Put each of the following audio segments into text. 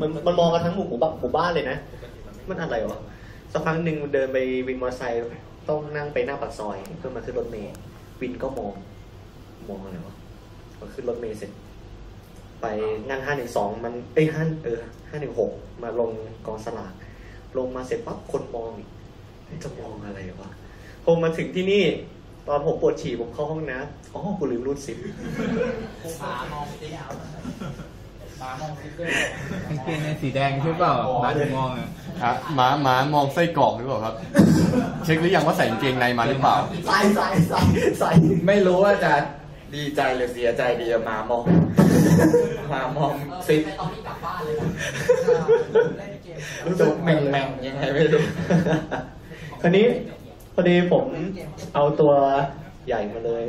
มันมันมองกันทั้งหมู่หมู่บ้านหมู่บ้านเลยนะ มันอะไรวะสักพักหนึ่งเดินไปวินมอเตอร์ไซค์ต้องนั่งไปหน้าปากซอยเพื่อมาขึ้นรถเมล์วินก็มองมองอะไรวะพอขึ้นรถเมล์เสร็จ ไปนั่งห้าหนึ่งสองมันเอ้ยห้าเออห้าหนึ่งหกมาลงกองสลากลงมาเสร็จปั๊บคนมองอีกจะมองอะไรวะพอมาถึงที่นี่ ตอนผมปวดฉี่ผมเข้าห้องน้ำอ๋อกูลืมรูดซิปหมามองสิหมามองสิเพื่อน กางเกงในสีแดงใช่เปล่าหมาถึงมองอะอะหมาหมามองไส้กรอกหรือเปล่าครับ เช็คหรือยังว่าใส่กางเกงในมาหรือเปล่า ใส่ใส่ใส่ใส่ไม่รู้ว่าจะดีใจหรือเสียใจดีอะหมามองหมามองสิตอนที่กลับบ้านเลยนะจุกแม่งแม่งๆยังไงไม่รู้คราวนี้พอดีผมเอาตัวใหญ่มาเลย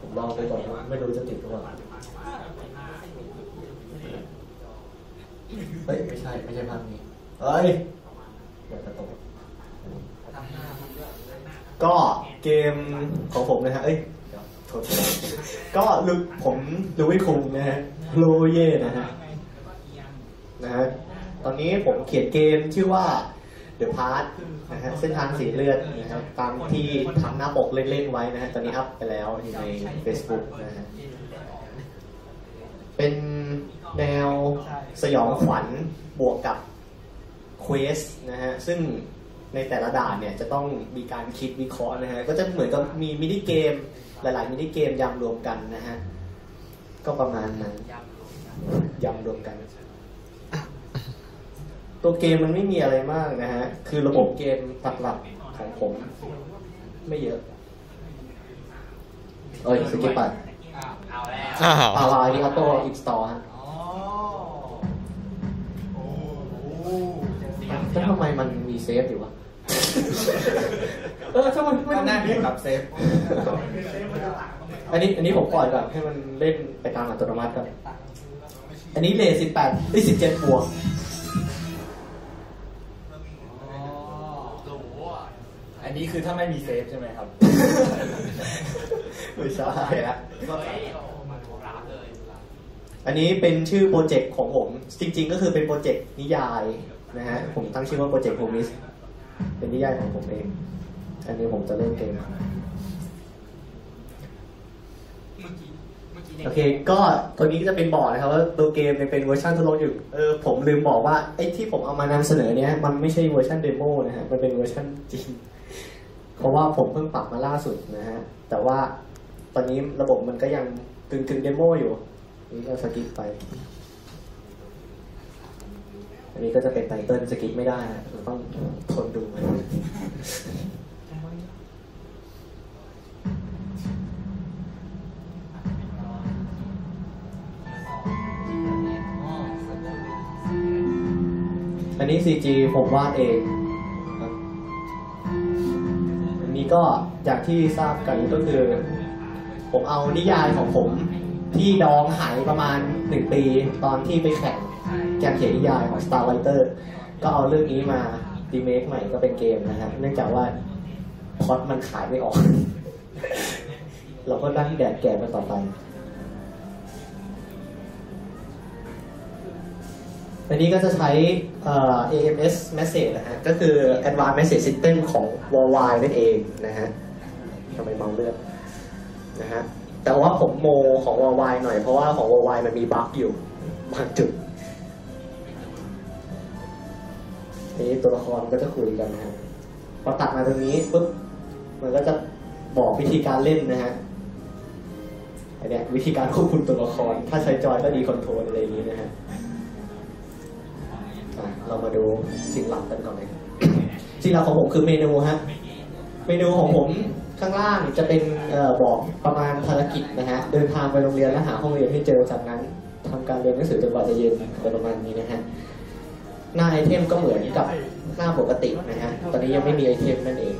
ผมลองไปก่อนว่าไม่รู้จะติดหรือเปล่า เฮ้ยไม่ใช่ไม่ใช่ภาพนี้เฮ้ยอย่ากระตุกก็เกมของผมนะฮะเอ้ยเดี๋ยวโทษทีก็ลุผมลูวิคุงนะฮะโลเย่นะฮะนะฮะตอนนี้ผมเขียนเกมชื่อว่า The Part นะฮะเส้นทางสีเลือดนะครับตามที่ทำหน้าปกเล่นๆไว้นะฮะตอนนี้อัพไปแล้วอยู่ใน Facebook นะฮะเป็น แนวสยองขวัญบวกกับเควสนะฮะ ซึ่งในแต่ละด่านเนี่ยจะต้องมีการคิดวิเคราะห์นะฮะ ก็จะเหมือนกับมีมินิเกม หลาย ๆ มินิเกมยำรวมกันนะฮะ ก็ประมาณนั้นยำรวมกัน ตัวเกมมันไม่มีอะไรมากนะฮะ คือระบบเกมหลักๆของผม ไม่เยอะ เอ้ยสกิปปัดเอาแล้วอ้าวอาลาอิอาโต้อินสตอลฮะ แล้วทำไมมันมีเซฟอยู่วะ เออทำไมก็น่าเห็นกับเซฟ อันนี้อันนี้ผมปล่อยก่อนให้มันเล่นไปตามอัตโนมัติก่อนอันนี้เลทสิบแปดได้สิบเจ็ดบวกอันนี้คือถ้าไม่มีเซฟใช่ไหมครับไม่ใช่ละอันนี้เป็นชื่อโปรเจกต์ของผม จริง ๆ ก็คือเป็นโปรเจกต์นิยาย นะฮะผมตั้งชื่อว่าโปรเจกต์โฮมิสเป็นนิยายของผมเอง อันนี้ผมจะเล่นเกมโอเค ก็ตัวนี้จะเป็นบอกนะครับว่าตัวเกมเนี่ยเป็นเวอร์ชันทดลองอยู่ เออผมลืมบอกว่าไอ้ที่ผมเอามานำเสนอเนี้ยมันไม่ใช่เวอร์ชันเดโมนะฮะ มันเป็นเวอร์ชันจริง เพราะว่าผมเพิ่งปรับมาล่าสุดนะฮะ แต่ว่าตอนนี้ระบบมันก็ยังกึ่งกึ่งเดโมอยู่ นี่ก็สกิปไปอั นนี้ก็จะเป็นไตเติลสกิปไม่ได้นะเราต้องทนดูอันนี้ CG ผมวาดเองครับอันนี้ก็อย่างที่ทราบกันก็คือ ผมเอานิยายของผมที่ดองหายประมาณหนึ่งปี ตอนที่ไปแข่ง การเขียนนิยายของ Star Writer ก็เอาเรื่องนี้มาดีเมคใหม่ก็เป็นเกมนะฮะเนื่องจากว่าพอดมันขายไม่ออก เราก็นั่งแดดแก่มันต่อไป อันนี้ก็จะใช้ AMS message นะฮะ ก็คือ Advanced Message System ของ Worldwide นั่นเองนะฮะทำไมเมาเลือดนะฮะแต่ว่าผมโมของ Worldwide หน่อยเพราะว่าของ Worldwide มันมีบั๊กอยู่บางจุด นี้ตัวละครก็จะคุยกันนะฮะพอตัดมาตรงนี้ปุ๊บมันก็จะบอกวิธีการเล่นนะฮะอันเนี้ยวิธีการควบคุมตัวละคร ถ้าใช้จอยก็ดีคอนโทรลอะไรอย่างนี้นะฮะเรามาดูสิ่งหลักกันก่อนเลยสิ่งหลักของผมคือเมนูฮะเมนูของผมข้างล่างจะเป็นออบอกประมาณภารกิจนะฮะเดินทางไปโรงเรียนและหาห้องเรียนให้เจอจากนั้นทำการเรียนหนังสือจนกว่าจะเย็นประมาณนี้นะฮะ หน้าไอเทมก็เหมือนกับหน้าปกตินะฮะ ตอนนี้ยังไม่มีไอเทมนั่นเอง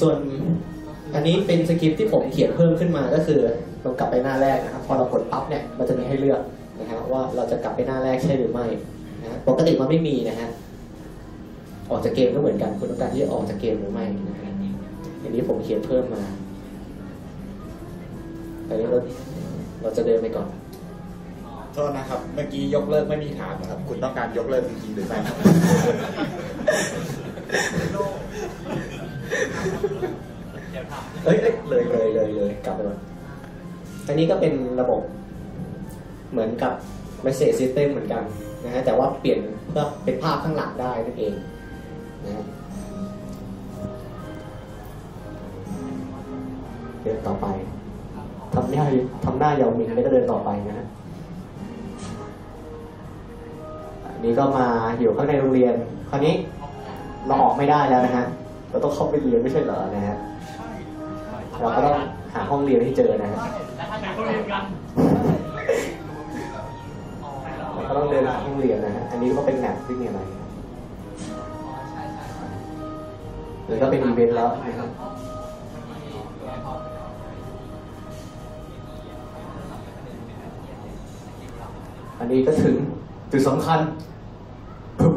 ส่วนอันนี้เป็นสคริปที่ผมเขียนเพิ่มขึ้นมาก็คือเรากลับไปหน้าแรกนะครับ พอเรากดปั๊บเนี่ยมันจะมีให้เลือกนะฮะว่าเราจะกลับไปหน้าแรกใช่หรือไม่นะฮะปกติมันไม่มีนะฮะออกจากเกมก็เหมือนกันคุณต้องการที่จะออกจากเกมหรือไม่นะฮะอันนี้ผมเขียนเพิ่มมาอันนี้เราเราจะเดินไปก่อน โทษนะครับ เมื่อกี้ยกเลิกไม่มีถามนะครับ คุณต้องการยกเลิกจริงๆหรือไม่ครับเอ้ยเอ้ยเลยเลยเลยเลยกลับไปก่อนอันนี้ก็เป็นระบบเหมือนกับ message system เหมือนกันนะฮะแต่ว่าเปลี่ยนเพื่อเป็นภาพข้างหลังได้นั่นเองนะครับเดินต่อไปทำหน้าทำหน้ายาวมิงแล้วก็เดินต่อไปนะฮะ นี้ก็มาอยู่ข้างในโรงเรียน คราวนี้เราออกไม่ได้แล้วนะฮะ เราต้องเข้าไปเรียนไม่ใช่เหรอนะฮะ เราก็ต้องหาห้องเรียนให้เจอนะฮะเราก็ต้องเดินหาห้องเรียนนะฮะ อันนี้ก็เป็นแมปที่มีอะไรหรือก็เป็นอีเวนต์แล้วนะครับอันนี้ก็ถึง จุดสำคัญปึ๊บ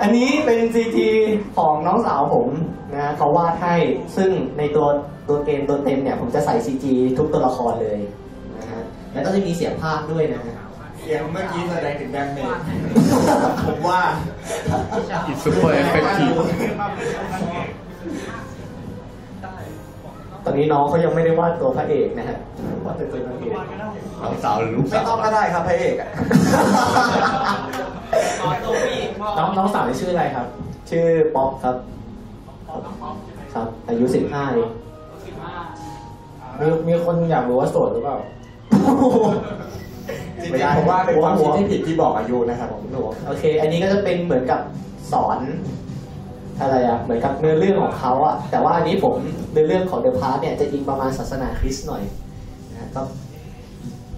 อันนี้เป็น CG ของน้องสาวผมนะเขาวาดให้ซึ่งในตัวตัวเกมตัวเต็มเนี่ย ผมจะใส่ CG ทุกตัวละครเลยนะฮะแล้วก็จะมีเสียงภาคด้วยนะฮะเสียงเมื่อกี้แสดงถึงแดมเมจผมว่าอิซูเปอร์เอฟเฟกตีฟ ตอนนี้น้องเขายังไม่ได้วาดตัวพระเอกนะฮะวาดแต่ตัวนางเอกน้องสาวหรือลูกไม่สาวต้องก็ได้ครับพระเอกอะน้องน้องสาวชื่ออะไรครับ ชื่อป๊อปครับครับ อายุสิบห้าเองมีมีคนอยากรู้ว่าโสดหรือเปล่า จริงๆผมว่าเป็นความคิดที่ผิดที่บอกอายุนะครับผมหนูโอเค อันนี้ก็จะเป็นเหมือนกับสอน อะไรอะเหมือนกับเนื้อเรื่องของเขาอะแต่ว่าอันนี้ผมเนื้อเรื่องของเดอะพาร์เนี่ยจะอิงประมาณศาสนาคริสต์หน่อยนะฮะก็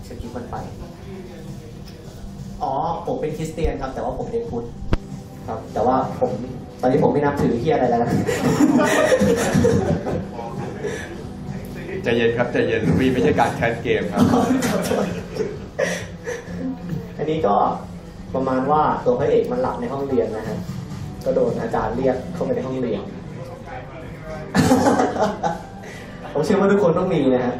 สกิปมันไป อ๋อ ผมเป็นคริสเตียนครับ แต่ว่าผมเรียนพุทธครับ แต่ว่าผมตอนนี้ผมไม่นับถือเฮียอะไรแล้วนะใจเย็นครับใจเย็นวีไม่ใช่การแคสเกมครับ อันนี้ก็ประมาณว่าตัวพระเอกมันหลับในห้องเรียนนะฮะ ก็โดนอาจารย์เรียกเข้าไปในห้องเรียน ผมเชื่อว่าทุกคนต้องมีนะฮะ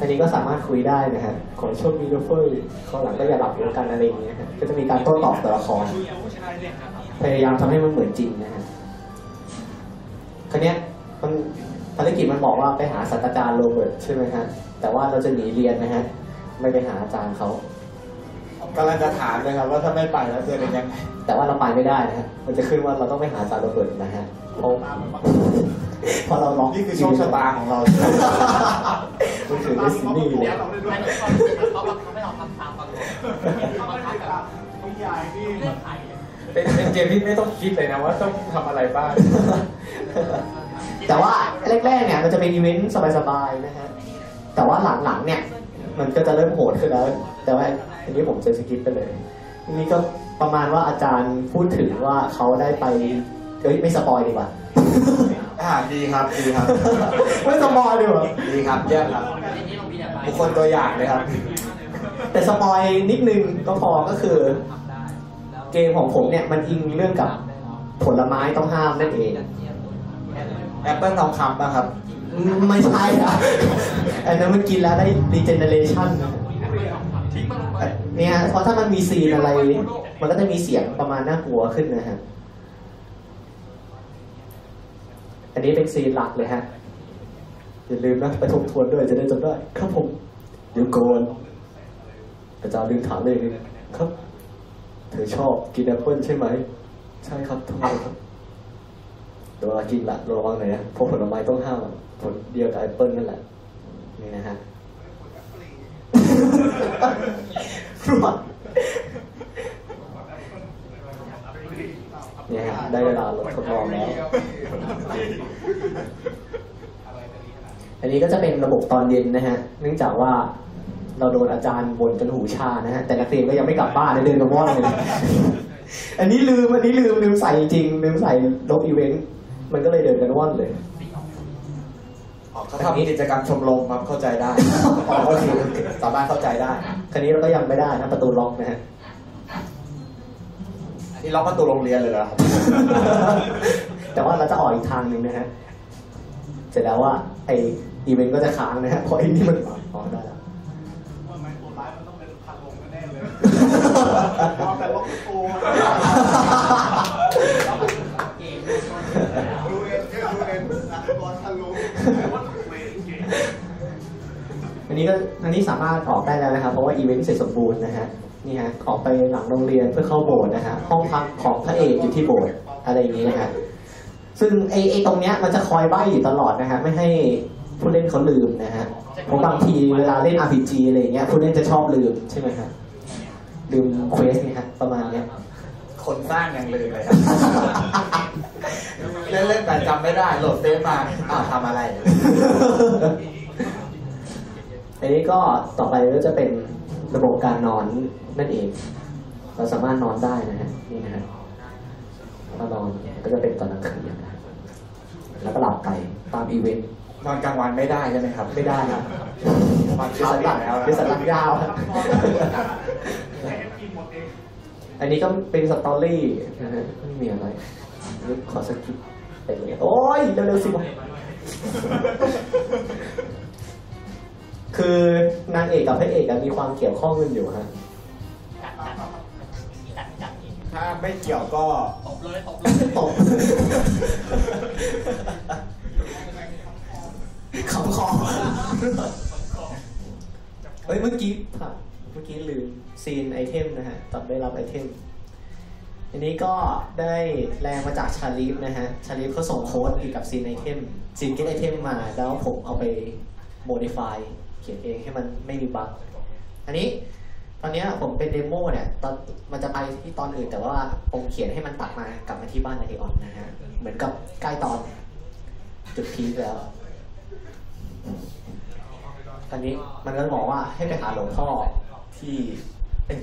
อันนี้ก็สามารถคุยได้นะฮะ ขอโชคดีด้วยเฟ้ยเขาหลังก็อย่าหลับแล้กันอะไรอย่างเงี้ยก็จะมีการโต้ตอบตัวละครพยายามทำให้มันเหมือนจริงนะฮะคราวเนี้ยมันภารกิจมันบอกว่าไปหาศาสตราจารย์โรเบิร์ตใช่ไหมฮะ แต่ว่าเราจะหนีเรียนนะฮะ ไม่ไปหาอาจารย์เขา กำลังจะถามเลยครับว่าถ้าไม่ไปแล้วจะเป็นยังไงแต่ว่าเราไปไม่ได้นะฮะมันจะขึ้นว่าเราต้องไปหาอาจารย์โรเบิร์ตนะฮะเพราะเพราะเราล็อกนี่คือโชคชะตาของเรามันคือเดซินี่เลยเป็นเป็นเกมที่ไม่ต้องคิดเลยนะว่าต้องทำอะไรบ้าง แต่ว่าแรกๆเนี่ยมันจะเป็นอีเวนต์สบายๆนะฮะ แต่ว่าหลังๆเนี่ย มันก็จะเริ่มโหดขึ้นแล้ว แต่ว่าอันนี้ผมจะสกิปไปเลยอันนี้ก็ประมาณว่าอาจารย์พูดถึงว่าเขาได้ไปเฮ้ยไม่สปอยดีกว่าอ่าดีครับดีครับ ไม่สปอยดีกว่าดีครับเยี่ยมครับบุคคลตัวอย่างเลยครับ แต่สปอยนิดนึงก็พอก็คือ เกมของผมเนี่ยมันอิงเรื่องกับผลไม้ต้องห้ามนั่นเองแอปเปิลทองคำนะครับอืมไม่ใช่อะอันนั้นมันกินแล้วได้ regeneration นะเนี่ เนี่ยเพราะถ้ามันมีซีนอะไร มันก็จะมีเสียงประมาณน่ากลัวขึ้นนะฮะ อันนี้เป็นซีนหลักเลยฮะ อย่าลืมนะไปทบทวนด้วยจะได้จำได้ ครับผมเดี๋ยวโกนอาจารย์ลืมถามเลยครับเธอชอบกินแอปเปิ้ลใช่ไหม ใช่ครับทำไมครับเดี๋ยวเวลากินละระวังหน่อยนะเพราะผลไม้ต้องห้ามผลเดียวกับแอปเปิ้ลนั่นแหละนี่นะฮะ เนี่ยฮะได้เวลาลดทดลองแล้วอันนี้ก็จะเป็นระบบตอนเย็นนะฮะ เนื่องจากว่าเราโดนอาจารย์บ่นจนหูชานะฮะ แต่นักเรียนก็ยังไม่กลับบ้านเลยเดินกับว่อนเลยอันนี้ลืมอันนี้ลืมลืมใส่จริงลืมใส่ลบอีเวนต์มันก็เลยเดินกันว่อนเลยเขาทำกิจกรรมชมรมครับเข้าใจได้อ๋อโอเคโอเคสามารถเข้าใจได้ คราวนี้เราก็ยังไม่ได้นะประตูล็อกนะฮะนี่ล็อกประตูโรงเรียนเลยเหรอครับ แต่ว่าเราจะออกอีกทางหนึ่งนะฮะ เสร็จแล้วว่าไอ้อีเวนต์ก็จะค้างนะฮะเพราะไอ้นี่มันอ๋อได้แล้วว่ามันตัวร้ายมันต้องเป็นพันลงแน่เลยมองแต่ล็อกโกดูเอ็นแค่ดูเอ็นนะบอลทันลุงว่าถูกเวรเก่งอั นนี้ก็อันนี้สามารถออกได้แล้วนะครับ เพราะว่าอีเวนต์เสร็จสมบูรณ์นะฮะนี่ฮะออกไปหลังโรงเรียนเพื่อเข้าโบสถ์นะฮะห้องพักของพระเอกอยู่ที่โบสถ์อะไรอย่างนี้นะฮะซึ่งไอ้ไอ้ตรงเนี้ยมันจะคอยใบ้อยู่ตลอดนะฮะไม่ให้ผู้เล่นเขาลืมนะฮะเพราะบางทีเวลาเล่น RPG อะไรอย่างเงี้ยผู้เล่นจะชอบลืมใช่ไหมฮะลืมเควสเนี่ยฮะประมาณเนี้ยคนสร้างยังลืมเลยครับเล่นเล่นๆแต่จำไม่ได้โหลดเซฟมาอ้าวทำอะไร อันนี้ก็ต่อไปก็จะเป็นระบบการนอนนั่นเอง เราสามารถนอนได้นะฮะนี่นะฮะถ้านอนก็จะเป็นตอนกลางคืนนะแล้วก็หลับไปตามอีเวนต์นอนกลางวันไม่ได้ใช่ไหมครับ ไม่ได้ครับนอนเป็นเช้าสันอหลัยู่งแล้วนะเป็นสันหลังยาวครับให้กินหมดเองอันนี้ก็เป็นสตอรี่นะฮะไม่มีอะไรนี่ขอสกิปไปเลยโอ้ยเร็วๆสิบ คือนางเอกกับพระเอกอะมีความเกี่ยวข้องกันอยู่ฮะถ้าไม่เกี่ยวก็ตบขำคอเฮ้ยเมื่อกี้ผ่านเมื่อกี้ลืมซีนไอเทมนะฮะตอนได้รับไอเทม อันนี้ก็ได้แรงมาจากชาลีฟนะฮะ ชาลีฟเขาส่งโค้ดเกี่ยวกับซีนไอเทมซีนเก็ตไอเทมมาแล้วผมเอาไป โมดิฟายเขียนเองให้มันไม่มีบั๊กอันนี้ตอนเนี้ยผมเป็นเดโมเนี่ยตอนมันจะไปที่ตอนอื่น แต่ว่าผมเขียนให้มันตัดมากลับมาที่บ้านในเอออนนะฮะ เหมือนกับใกล้ตอนจุดพีคแล้วอันนี้มันก็บอกว่าให้ไปหาหลวงพ่อที่เอ้ย